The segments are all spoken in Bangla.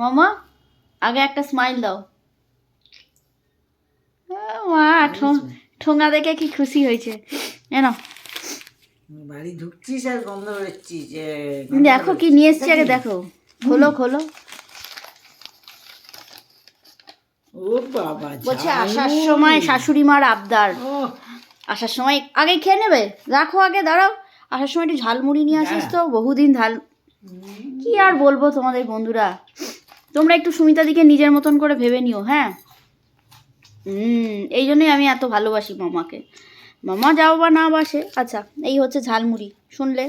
মামা আগে একটা স্মাইল দাও। মা ঠোঙা দেখে কি খুশি হয়েছে। এনো বাড়ি ঢুকছিস আর গন্ধ বেরোচ্ছিস দেখো কি নিয়ে এসছি আগে দেখো। খোলো খোলো। বলছে আসার সময় শাশুড়ি মার আবদার। আসার সময় আগে খেয়ে নেবে? রাখো আগে দাঁড়াও। আসার সময় একটু ঝালমুড়ি নিয়ে আসিস তো বহুদিন ঝাল কি আর বলব তোমাদের বন্ধুরা? তোমরা একটু সুমিতা দিকে নিজের মতন করে ভেবে নিও হ্যাঁ? হুম এই জন্যই আমি এত ভালোবাসি মামাকে। মামা যাও বা না বাসে। আচ্ছা এই হচ্ছে ঝালমুড়ি শুনলে?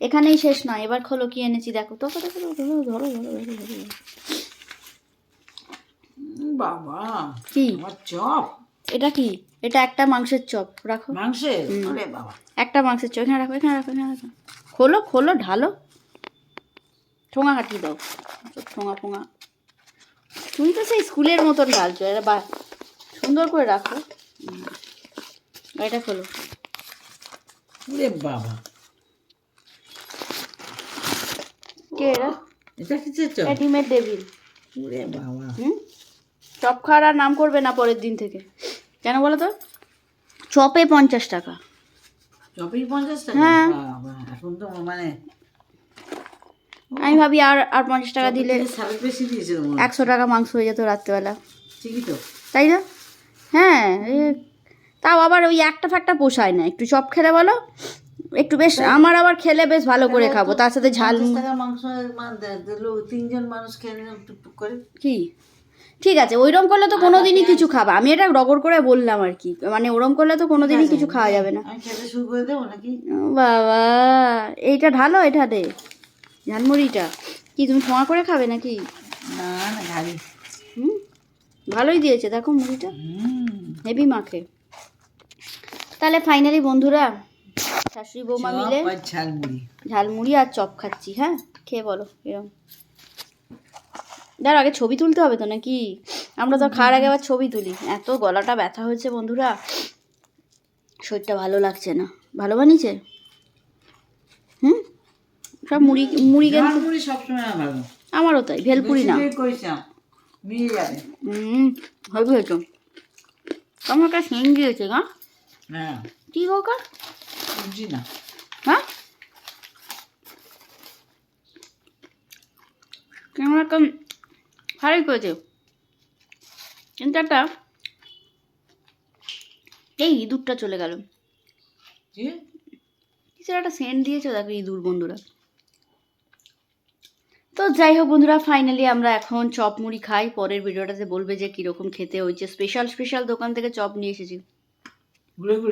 এখানেই শেষ নয় এবার খোলো কি এনেছি দেখো। তো দেখো ধরো ধরো ধরো ধরো ধরো। বাবা কি? চপ। এটা কি? এটা একটা মাংসের চপ রাখো। মাংসের? বাবা। একটা মাংসের চপ এখানে রাখো এখানে রাখো এখানে রাখো। খোলো খোলো ঢালো। ঠোঙা কাটিয়ে দাও। ঠোঙা ফোঙা তুমি তো সেই স্কুলের মতন ঢালছো এটা বা সুন্দর করে রাখো। এটা খোলো। ওরে বাবা। কে এরা? এটা চপ? ডিমের ডেভিল ওরে বাবা। হুম? চপ খাওয়ার আর নাম করবে না পরের দিন থেকে। কেন বলো তো? চপে পঞ্চাশ টাকা। চপই পঞ্চাশ টাকা? হ্যাঁ। এখন তো মানে আমি ভাবি আর আর পঞ্চাশ টাকা দিলে একশো টাকা মাংস হয়ে যেত রাত্রেবেলা। তাই না? হ্যাঁ তাও আবার ওই একটা ফাটটা পোষায় না। একটু চপ খেলে বলো একটু বেশ আমার আবার খেলে বেশ ভালো করে খাব। তার সাথে ঝাল মাংস তিনজন মানুষ টুকটুক করে। কি? ঠিক আছে ওইরকম করলে তো কোনোদিনই কিছু খাবা। আমি এটা রগড় করে বললাম আর কি। মানে ওরম করলে তো কোনোদিনই কিছু খাওয়া যাবে না। বাবা এইটা ঢালো এটা দে। ঝালমুড়িটা? কি তুমি ঠোঁয়া করে খাবে নাকি? না না ঘাড়ি হুম? ভালোই দিয়েছে দেখো মুড়িটা। হুম। হেভি মাখে। তাহলে ফাইনালি বন্ধুরা শাশুড়ি বৌমা মিলে ঝালমুড়ি। ঝালমুড়ি আর চপ খাচ্ছি হ্যাঁ? খেয়ে বলো এরকম দাঁড়া আগে ছবি তুলতে হবে তো নাকি? আমরা তো খাওয়ার আগে আবার ছবি তুলি। এত গলাটা ব্যথা হয়েছে বন্ধুরা। শরীরটা ভালো লাগছে না। ভালো বানিয়েছে? সব মুড়ি মুড়ি সবসময় ভালো। আমারও তাই ভেলপুরি না। বেশি দিয়ে মিলে যাবে। হুম হেভি হয়েছে। তোমার একটা সিং দিয়েছে গা? হ্যাঁ। কি গো কা বুঝছি না। হ্যাঁ? কেমন একটা ভালোই করেছে কিন্তু একটা এই ইঁদুরটা চলে গেল। কিসের একটা সেন্ট দিয়েছে দেখো ইঁদুর বন্ধুরা। তো যাই হোক বন্ধুরা ফাইনালি আমরা এখন চপ মুড়ি খাই। পরের ভিডিওটাতে বলবে যে কীরকম খেতে হয়েছে। স্পেশাল স্পেশাল দোকান থেকে চপ নিয়ে এসেছি।